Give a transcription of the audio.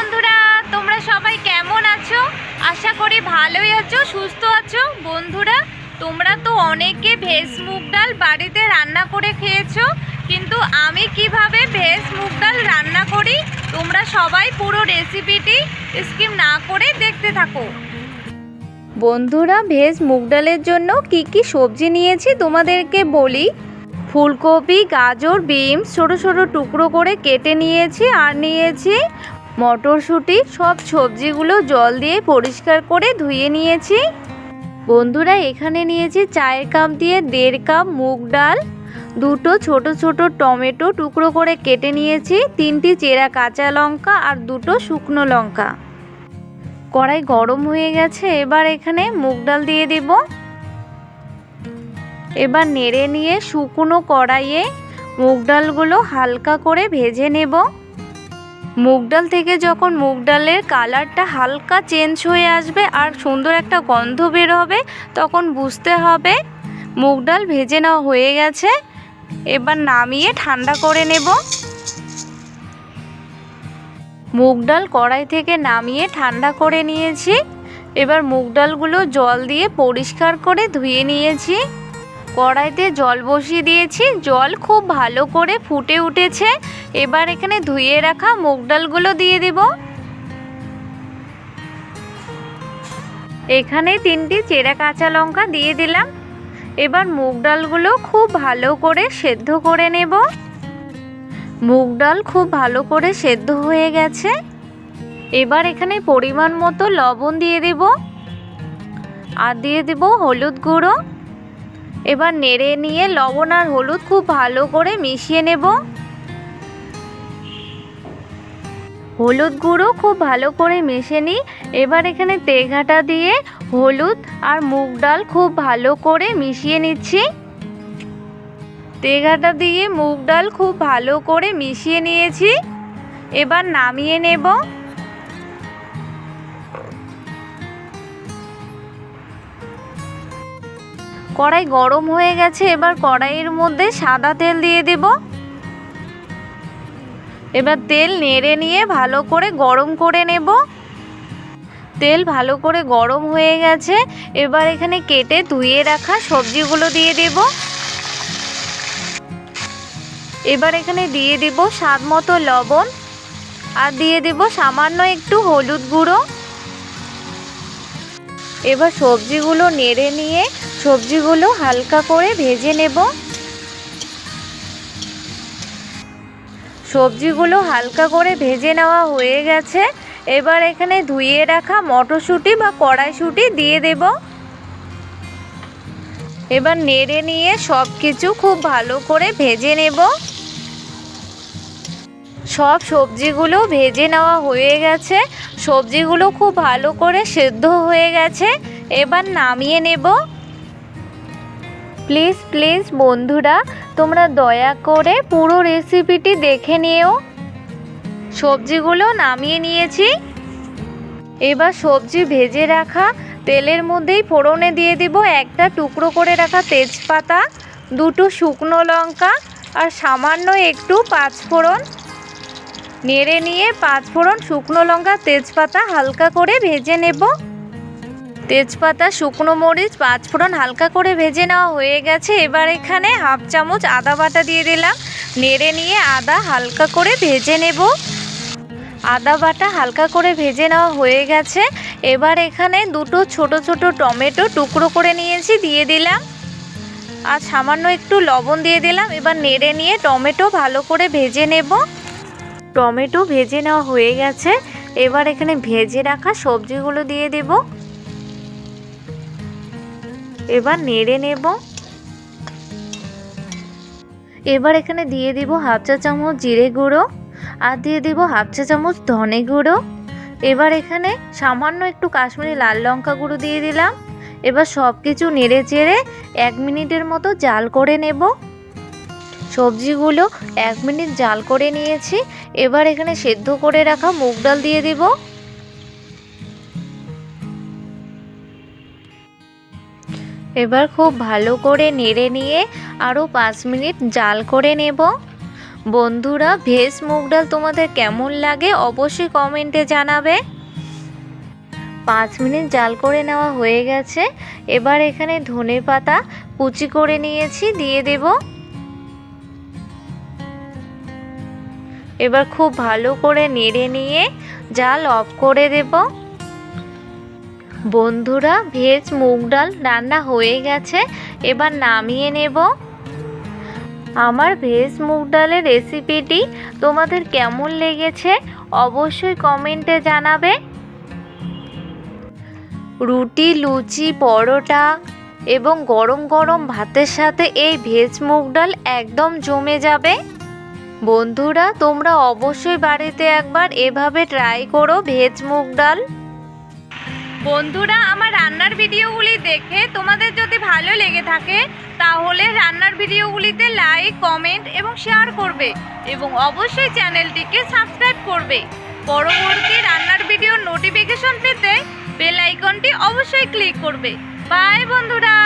বন্ধুরা, তোমরা সবাই কেমন আছো? আশা করি ভালোই আছো, সুস্থ আছো। বন্ধুরা, তোমরা তো অনেকে ভেজ মুগ ডাল বাড়িতে রান্না করে খেয়েছো, কিন্তু আমি কীভাবে ভেজ মুগ ডাল রান্না করি, তোমরা সবাই পুরো রেসিপিটি স্কিম না করে দেখতে থাকো। বন্ধুরা, ভেজ মুগ ডালের জন্য কি কি সবজি নিয়েছি তোমাদেরকে বলি। ফুলকপি, গাজর, বিনস, ছোট ছোট টুকরো করে কেটে নিয়েছি আর নিয়েছি মটরশুঁটি, সব সবজিগুলো জল দিয়ে পরিষ্কার করে ধুয়ে নিয়েছি। বন্ধুরা, এখানে নিয়েছি চায়ের কাপ দিয়ে দেড় কাপ মুগ ডাল, দুটো ছোট ছোট টমেটো টুকরো করে কেটে নিয়েছি, তিনটি চেরা কাঁচা লঙ্কা আর দুটো শুকনো লঙ্কা। কড়াই গরম হয়ে গেছে, এবার এখানে মুগ ডাল দিয়ে দেবো। এবার নেড়ে নিয়ে শুকনো কড়াইয়ে মুগ ডালগুলো হালকা করে ভেজে নেব। মুগ ডাল থেকে যখন মুগ ডালের কালারটা হালকা চেঞ্জ হয়ে আসবে আর সুন্দর একটা গন্ধ বের হবে, তখন বুঝতে হবে মুগ ডাল ভেজে নেওয়া হয়ে গেছে। এবার নামিয়ে ঠান্ডা করে নেব। মুগ ডাল কড়াই থেকে নামিয়ে ঠান্ডা করে নিয়েছি। এবার মুগ ডালগুলো জল দিয়ে পরিষ্কার করে ধুয়ে নিয়েছি। কড়াইতে জল বসিয়ে দিয়েছি। জল খুব ভালো করে ফুটে উঠেছে। এবার এখানে ধুয়ে রাখা মুগ ডালগুলো দিয়ে দেব। এখানে তিনটি চেরা কাঁচা লঙ্কা দিয়ে দিলাম। এবার মুগ ডালগুলো খুব ভালো করে সেদ্ধ করে নেব। মুগ ডাল খুব ভালো করে সেদ্ধ হয়ে গেছে। এবার এখানে পরিমাণ মতো লবণ দিয়ে দেব। আর দিয়ে দেব হলুদ গুঁড়ো। এবার নেড়ে নিয়ে লবণ আর হলুদ খুব ভালো করে মিশিয়ে নেব। হলুদ গুঁড়ো খুব ভালো করে মিশে নিই এবার এখানে তেঘাটা দিয়ে হলুদ আর মুগ ডাল খুব ভালো করে মিশিয়ে নিচ্ছি। তেঘাটা দিয়ে মুগ ডাল খুব ভালো করে মিশিয়ে নিয়েছি। এবার নামিয়ে নেব। কড়াই গরম হয়ে গেছে, এবার কড়াইয়ের মধ্যে সাদা তেল দিয়ে দেব। এবার তেল নেড়ে নিয়ে ভালো করে গরম করে নেব। তেল ভালো করে গরম হয়ে গেছে, এবার এখানে কেটে ধুয়ে রাখা সবজিগুলো দিয়ে দেব। এবার এখানে দিয়ে দেব স্বাদ মতো লবণ, আর দিয়ে দেব সামান্য একটু হলুদ গুঁড়ো। এবার সবজিগুলো নেড়ে নিয়ে সবজিগুলো হালকা করে ভেজে নেব। সবজিগুলো হালকা করে ভেজে নেওয়া হয়ে গেছে। এবার এখানে ধুয়ে রাখা মটরশুঁটি বা কড়াইশুঁটি দিয়ে দেব। এবার নেড়ে নিয়ে সব কিছু খুব ভালো করে ভেজে নেব। সব সবজিগুলো ভেজে নেওয়া হয়ে গেছে। সবজিগুলো খুব ভালো করে সেদ্ধ হয়ে গেছে। এবার নামিয়ে নেব। প্লিজ প্লিজ বন্ধুরা, তোমরা দয়া করে পুরো রেসিপিটি দেখে নিও। সবজিগুলো নামিয়ে নিয়েছি। এবার সবজি ভেজে রাখা তেলের মধ্যেই ফোড়নে দিয়ে দিব একটা টুকরো করে রাখা তেজপাতা, দুটো শুকনো লঙ্কা আর সামান্য একটু পাঁচফোড়ন। নেড়ে নিয়ে পাঁচফোড়ন শুকনো লঙ্কা, তেজপাতা হালকা করে ভেজে নেব। তেজপাতা, শুকনো মরিচ পাঁচফোড়ন হালকা করে ভেজে নেওয়া হয়ে গেছে। এবার এখানে হাফ চামচ আদা বাটা দিয়ে দিলাম। নেড়ে নিয়ে আদা হালকা করে ভেজে নেব। আদা বাটা হালকা করে ভেজে নেওয়া হয়ে গেছে। এবার এখানে দুটো ছোট ছোট টমেটো টুকরো করে নিয়েছি, দিয়ে দিলাম। আর সামান্য একটু লবণ দিয়ে দিলাম। এবার নেড়ে নিয়ে টমেটো ভালো করে ভেজে নেব। টমেটো ভেজে নেওয়া হয়ে গেছে। এবার এখানে ভেজে রাখা সবজিগুলো দিয়ে দেব। এবার নেড়ে নেব। এবার এখানে দিয়ে দিব হাফ চা চামচ জিরে গুঁড়ো আর দিয়ে দিব হাফ চা চামচ ধনে গুঁড়ো। এবার এখানে সামান্য একটু কাশ্মীরি লাল লঙ্কা গুঁড়ো দিয়ে দিলাম। এবার সব কিছু নেড়ে চেড়ে এক মিনিটের মতো জাল করে নেব। সবজিগুলো এক মিনিট জাল করে নিয়েছি। এবার এখানে সেদ্ধ করে রাখা মুগ ডাল দিয়ে দিব। এবার খুব ভালো করে নেড়ে নিয়ে আরও পাঁচ মিনিট জাল করে নেব। বন্ধুরা, ভেজ মুগ ডাল তোমাদের কেমন লাগে অবশ্যই কমেন্টে জানাবে। পাঁচ মিনিট জাল করে নেওয়া হয়ে গেছে। এবার এখানে ধনে পাতা কুচি করে নিয়েছি, দিয়ে দেব। এবার খুব ভালো করে নেড়ে নিয়ে জাল অফ করে দেব। বন্ধুরা, ভেজ মুগ ডাল রান্না হয়ে গেছে, এবার নামিয়ে নেব। আমার ভেজ মুগ ডালের রেসিপিটি তোমাদের কেমন লেগেছে অবশ্যই কমেন্টে জানাবে। রুটি, লুচি, পরোটা এবং গরম গরম ভাতের সাথে এই ভেজ মুগ ডাল একদম জমে যাবে। বন্ধুরা, তোমরা অবশ্যই বাড়িতে একবার এভাবে ট্রাই করো ভেজ মুগ ডাল। বন্ধুরা, আমার রান্নার ভিডিওগুলি দেখে তোমাদের যদি ভালো লেগে থাকে, তাহলে রান্নার ভিডিওগুলিতে লাইক কমেন্ট এবং শেয়ার করবে এবং অবশ্যই চ্যানেলটিকে সাবস্ক্রাইব করবে। পরবর্তী রান্নার ভিডিওর নোটিফিকেশন পেতে বেল আইকনটি অবশ্যই ক্লিক করবে। বাই বন্ধুরা!